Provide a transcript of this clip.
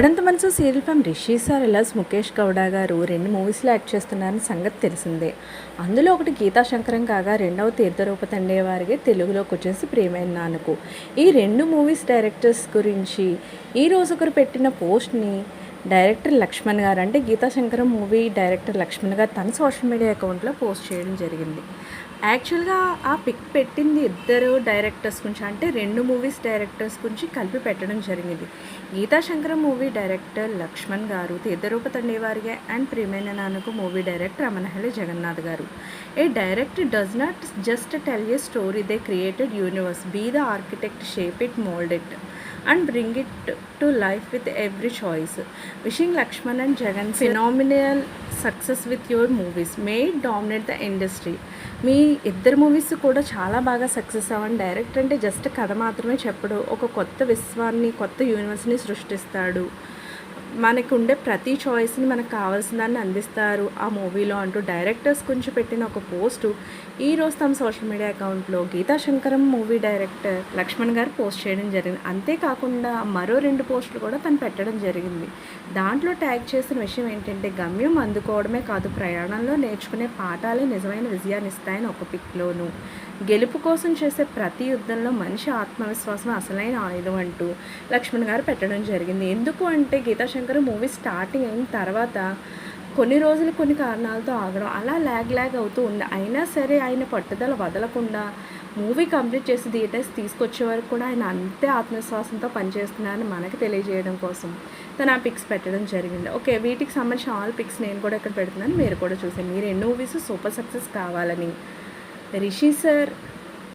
ఇప్పుడంత మనసు serial fame Rishi sir ఎలాస్ ముఖేష్ గౌడ గారు రెండు మూవీస్లో యాక్ట్ చేస్తున్నారని సంగతి తెలిసిందే. అందులో ఒకటి గీతా శంకరం కాగా రెండవ తీర్థరూప తండే వారికి తెలుగులోకి వచ్చేసి ప్రేమైన నాన్నకు. ఈ రెండు మూవీస్ డైరెక్టర్స్ గురించి ఈరోజు ఒకరు పెట్టిన పోస్ట్ని డైరెక్టర్ లక్ష్మణ్ గారు అంటే గీతా శంకరం మూవీ డైరెక్టర్ లక్ష్మణ్ గారు తన సోషల్ మీడియా అకౌంట్లో పోస్ట్ చేయడం జరిగింది. యాక్చువల్గా ఆ పిక్ పెట్టింది ఇద్దరు డైరెక్టర్స్ గురించి అంటే రెండు మూవీస్ డైరెక్టర్స్ గురించి కలిపి పెట్టడం జరిగింది. గీతా శంకర మూవీ డైరెక్టర్ లక్ష్మణ్ గారు తీర్థరూప తండేవారిగా అండ్ ప్రియమైన నాన్నకు movie director Ramenahalli Jagannath garu. A director does not just tell a story they created universe be the architect shape it mould it and bring it to life with every choice wishing Lakshman and Jagan phenomenal success with your movies may dominate the industry మీ ఇద్దరు movies కూడా చాలా బాగా success అవ్వండి. Director అంటే just కథ మాత్రమే చెప్పడు. ఒక కొత్త విశ్వాన్ని కొత్త యూనివర్స్ని సృష్టిస్తాడు. మనకు ఉండే ప్రతి చాయిస్ని మనకు కావాల్సిన దాన్ని అందిస్తారు. ఆ మూవీలో అంటూ డైరెక్టర్స్ గురించి పెట్టిన ఒక పోస్టు ఈ రోజు తమ సోషల్ మీడియా అకౌంట్లో Geetha Shankaram movie director Lakshman garu post చేయడం జరిగింది. అంతేకాకుండా మరో రెండు పోస్టులు కూడా తను పెట్టడం జరిగింది. దాంట్లో ట్యాగ్ చేసిన విషయం ఏంటంటే గమ్యం అందుకోవడమే కాదు ప్రయాణంలో నేర్చుకునే పాఠాలే నిజమైన విజయాన్ని ఇస్తాయని ఒక పిక్లోను. గెలుపు కోసం చేసే ప్రతి యుద్ధంలో మనిషి ఆత్మవిశ్వాసం అసలైన ఆయుధం అంటూ లక్ష్మణ్ గారు పెట్టడం జరిగింది. ఎందుకు అంటే శంకర్ మూవీ స్టార్టింగ్ అయిన తర్వాత కొన్ని రోజులు కొన్ని కారణాలతో ఆగడం అలా ల్యాగ్ ల్యాగ్ అవుతూ ఉంది. అయినా సరే ఆయన పట్టుదల వదలకుండా మూవీ కంప్లీట్ చేసి థియేటర్స్ తీసుకొచ్చే వరకు కూడా ఆయన అంతే ఆత్మవిశ్వాసంతో పనిచేస్తున్నారని మనకి తెలియజేయడం కోసం తను ఆ పిక్స్ పెట్టడం జరిగింది. ఓకే వీటికి సంబంధించిన ఆల్ పిక్స్ నేను కూడా ఇక్కడ పెడుతున్నాను. మీరు కూడా చూసాను మీరు ఎన్ని మూవీస్ సూపర్ సక్సెస్ కావాలని? రిషి సార్